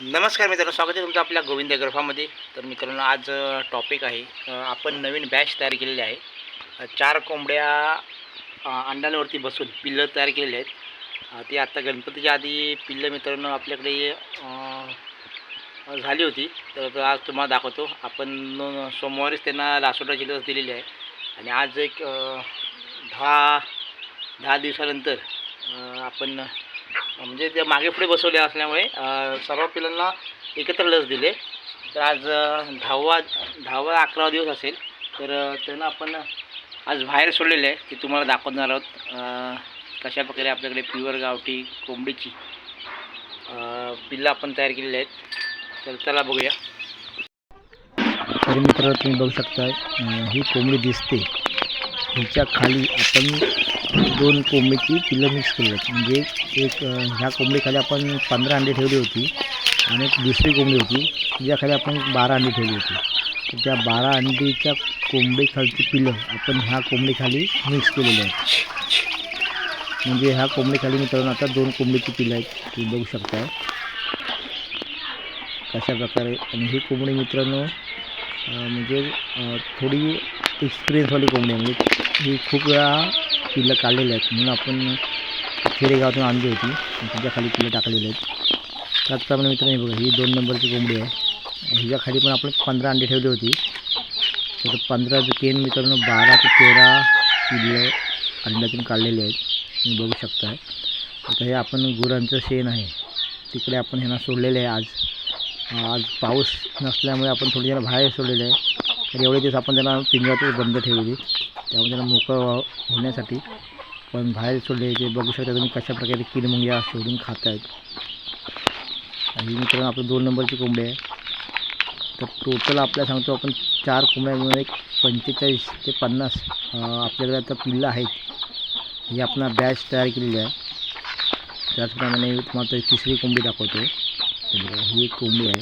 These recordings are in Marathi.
नमस्कार मित्रांनो स्वागत आहे तुमचं आपल्या गोविंद ग्रफामध्ये. तर मित्रांनो आज टॉपिक आहे आपण नवीन बॅच तयार केलेली आहे. चार कोंबड्या अंड्यांवरती बसून पिल्लं तयार केलेली आहेत. ते ती आत्ता गणपतीच्या आधी पिल्लं मित्रांनो आपल्याकडे झाली होती. तर आज तुम्हाला दाखवतो. आपण सोमवारीच त्यांना लासोटाची लस दिलेली आहे. आणि आज एक दहा दहा दिवसानंतर आपण म्हणजे ते मागे पुढे बसवले असल्यामुळे सर्व पिलांना एकत्र लस दिले. तर आज दहावा दहावा अकरावा दिवस असेल. तर त्यांना आपण आज बाहेर सोडलेले आहे की तुम्हाला दाखवणार आहोत कशा प्रकारे आपल्याकडे प्युअर गावठी कोंबडीची पिल्लं आपण तयार केलेली आहेत. तर त्याला बघूया. तर मित्र तुम्ही बघू शकता ही कोंबडी दिसते. ह्याच्या खाली आपण दोन कोंबडीची पिल्लं मिक्स केली आहेत म्हणजे एक ह्या कोंबडीखाली आपण पंधरा अंडी ठेवली होती आणि एक दुसरी कोंबडी होती. तिच्याखाली आपण बारा अंडी ठेवली होती. तर त्या बारा अंडीच्या कोंबडीखालची पिल्लं आपण ह्या कोंबडीखाली मिक्स केलेली आहेत. म्हणजे ह्या कोंबडीखाली मित्रांनो आता दोन कोंबडीची पिल्लं आहेत. तुम्ही बघू शकता कशा प्रकारे. आणि ही कोंबडी मित्रांनो म्हणजे थोडी एक्सपिरियन्सवाली कोंबडी आहे. म्हणजे ही खूप वेळा पिल्लं काढलेली आहेत. म्हणून आपण खेडेगावातून आणली होती. त्याच्याखाली खाली पिल्लं टाकलेली आहेत. त्याचप्रमाणे मित्र नाही बघा ही दोन नंबरची कोंबडी आहे. हिच्या खाली पण आपण पंधरा अंडे ठेवली होती. तर पंधरा केन मित्रांनो बारा ते तेरा पिल्लं अंड्यातून काढलेले आहेत. तुम्ही बघू शकता आता हे आपण गुरांचं शेण आहे. तिकडे आपण ह्यांना सोडलेले आहे आज. आज पाऊस नसल्यामुळे आपण थोडी जण बाहेर सोडलेलं आहे. तर एवढे दिवस आपण त्यांना पिंजऱ्यातच बंद ठेवली. त्यामुळे त्याला मोकळं व्हा- होण्यासाठी. पण बाहेर सोडले ते बघू शकता तुम्ही कशा प्रकारे किडमुंग्या शोधून खात आहेत आणि मित्रांनो आपलं दोन नंबरची कोंबडी आहे. तर टोटल आपल्या सांगतो आपण चार कोंबड्या मिळून एक पंचेचाळीस ते पन्नास आपल्याकडे आता पिल्लं आहेत. ही आपण बॅच तयार केलेली आहे. त्याचप्रमाणे तुम्हाला तिसरी कोंबडी दाखवतो ही एक कोंबडी आहे.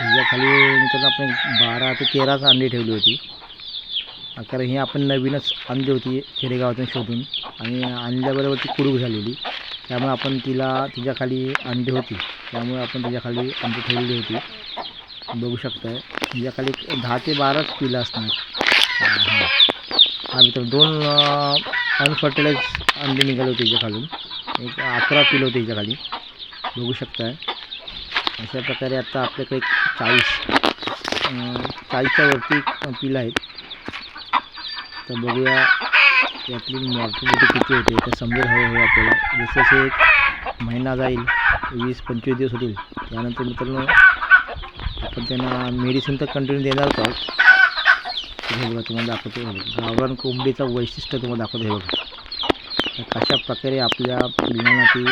हिच्या खाली मित्रांनो आपण बारा ते तेराच अंडी ठेवली होती. कारण ही आपण नवीनच आणली होती खेडेगावातून शोधून आणि आणल्याबरोबर ती कुडूक झालेली. त्यामुळे आपण तिला तिच्याखाली अंडी होती. त्यामुळे आपण तिच्याखाली अंडी ठेवलेली होती. बघू शकताय. तिच्याखाली दहा ते बाराच पिलं असणार. आम्ही तर हा मित्र दोन अनफर्टिलाइज अंडी निघाले होते तिच्याखालून एक अकरा पिलं होते तिच्याखाली बघू शकताय. अशा प्रकारे आता आपल्याकडे चाळीस चाळीसच्या वरती पिलं आहेत. तर बघूया यातली मॉर्टिलिटी किती होते. तर समजेल हळूहळू आपल्याला. जसं जसे एक महिना जाईल वीस पंचवीस दिवस होतील. त्यानंतर मित्रांनो आपण त्यांना मेडिसिन तर कंटिन्यू देणारच आहोत. हे बघा तुम्हाला दाखवतो. हे बघा. गावरान कोंबडीचं वैशिष्ट्य तुम्हाला दाखवतो. हे बघा. कशा प्रकारे आपल्या पिल्लांना ती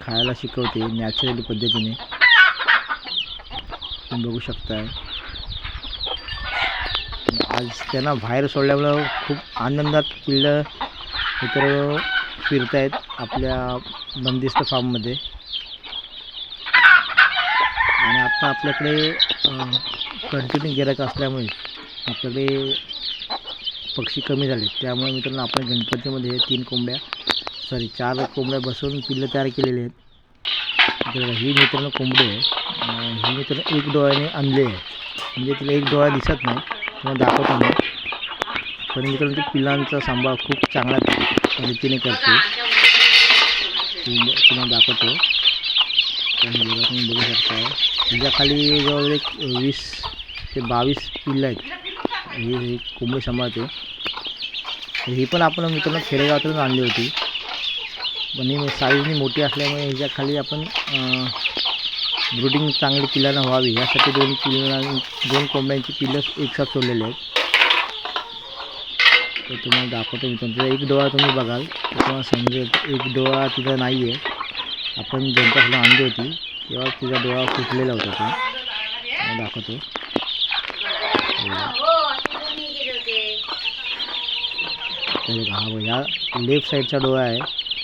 खायला शिकवते नॅचरली पद्धतीने तुम्ही बघू शकताय. आज त्यांना बाहेर सोडल्यामुळं खूप आनंदात पिल्लं इतर आहेत आपल्या बंदिस्त फार्ममध्ये. आणि आता आपल्याकडे कंटिन्यू गिरायक असल्यामुळे आपल्याकडे पक्षी कमी झाले त्यामुळे मित्रांनो आपण गणपतीमध्ये तीन कोंबड्या सॉरी चार कोंबड्या बसवून पिल्लं तयार केलेली आहेत. ही मित्रांनो कोंबडी आहे. ही मित्रांनो एक डोळ्याने आणली आहे. म्हणजे तिला एक डोळा दिसत नाही. तुम्हाला दाखवतो मी. पण मित्रांनो ती पिल्लांचा सांभाळ खूप चांगल्या रीतीने करते तुम्हाला दाखवतो. तुम्ही बघू शकता. तिच्याखाली जवळ एक वीस ते बावीस पिल्लं आहेत. हे ही कोंबडी सांभाळते ही पण आपण मित्रांनो खेडेगावातून आणली होती. पण ही साईजनी मोठी असल्यामुळे ह्याच्या खाली आपण ब्रुडिंग चांगली पिल्लांना व्हावी, यासाठी दोन पिल्लां दोन कोंबड्यांची पिल्लं एकसाथ सोडलेले आहेत. तर तुम्हाला दाखवतो मी तुमचा एक डोळा तुम्ही बघाल, तर तुम्हाला समजेल, एक डोळा नाही आहे आपण ज्यांच्याकडून आणली होती, तेव्हा तिचा डोळा फुटलेला होता तो. दाखवतो. हे बघा. हा ह्या लेफ़्ट साईडचा डोळा आहे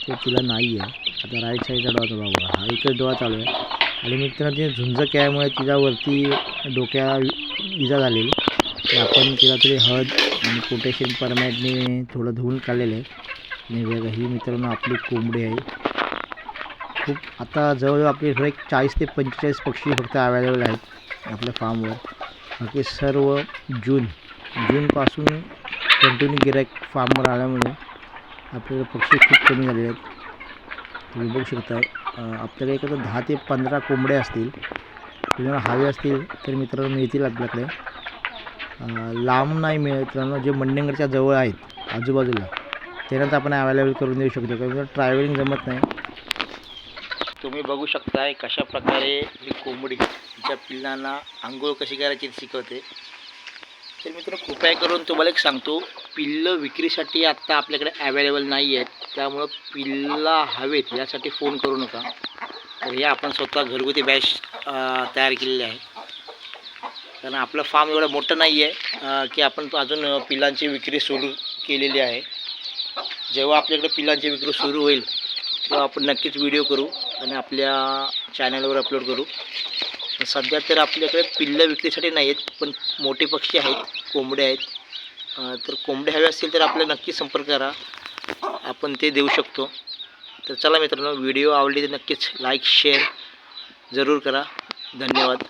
तो तिला नाही आहे आता राईट साईडचा डोळा तो बघा, हा एकच डोळा चालू आहे. आणि मित्रांनो तिने झुंज केल्यामुळे तिच्यावरती डोक्या इजा झालेली. तर आपण तिला तरी हळद आणि पोटॅशियम परमॅटने थोडं धुवून काढलेलं आहे. आणि बघा ही मित्रांनो आपली कोंबडी आहे. खूप आता जवळजवळ आपले एक चाळीस ते पंचेचाळीस पक्षी फक्त अवेलेबल आहेत आपल्या फार्मवर बाकी सर्व जून जूनपासून कंटिन्यू गिरायक फार्मवर आल्यामुळे आपल्याला पक्षी खूप कमी झालेले आहेत. तुम्ही बघू शकता आपल्याकडे एक दहा ते पंधरा कोंबड्या असतील. तुम्हाला हवे असतील तर मित्रांनो मिळतील आपल्याकडे. लांब नाही मिळत मित्रांनो जे मंडणगडच्या जवळ आहेत आजूबाजूला त्यांनाच आपण अवेलेबल करून देऊ शकतो. कारण ट्रॅव्हलिंग जमत नाही. तुम्ही बघू शकताय कशा प्रकारे ही कोंबडी तिच्या पिल्लांना आंघोळ कशी करायची शिकवते. तर मित्र कृपया करून तुम्हाला एक सांगतो. पिल्लं विक्रीसाठी आत्ता आपल्याकडे अवेलेबल नाही आहेत. त्यामुळं पिल्ला हवेत यासाठी फोन करू नका. तर हे आपण स्वतः घरगुती बॅच तयार केलेले आहे. कारण आपलं फार्म एवढं मोठं नाही आहे की आपण अजून पिल्लांची विक्री सुरू केलेली आहे. जेव्हा आपल्याकडे पिल्लांची विक्री सुरू होईल तेव्हा आपण नक्कीच व्हिडिओ करू आणि आपल्या चॅनलवर अपलोड करू. सध्या तर आपल्याकडे पिल्लं विक्रीसाठी नाही आहेत पण मोठे पक्षी आहेत कोंबडे आहेत. तर कोंबडे हवे असतील तर आपल्याला नक्की संपर्क करा. आपण ते देऊ शकतो. तर चला मित्रांनो व्हिडिओ आवडली तर नक्कीच लाईक शेअर जरूर करा. धन्यवाद.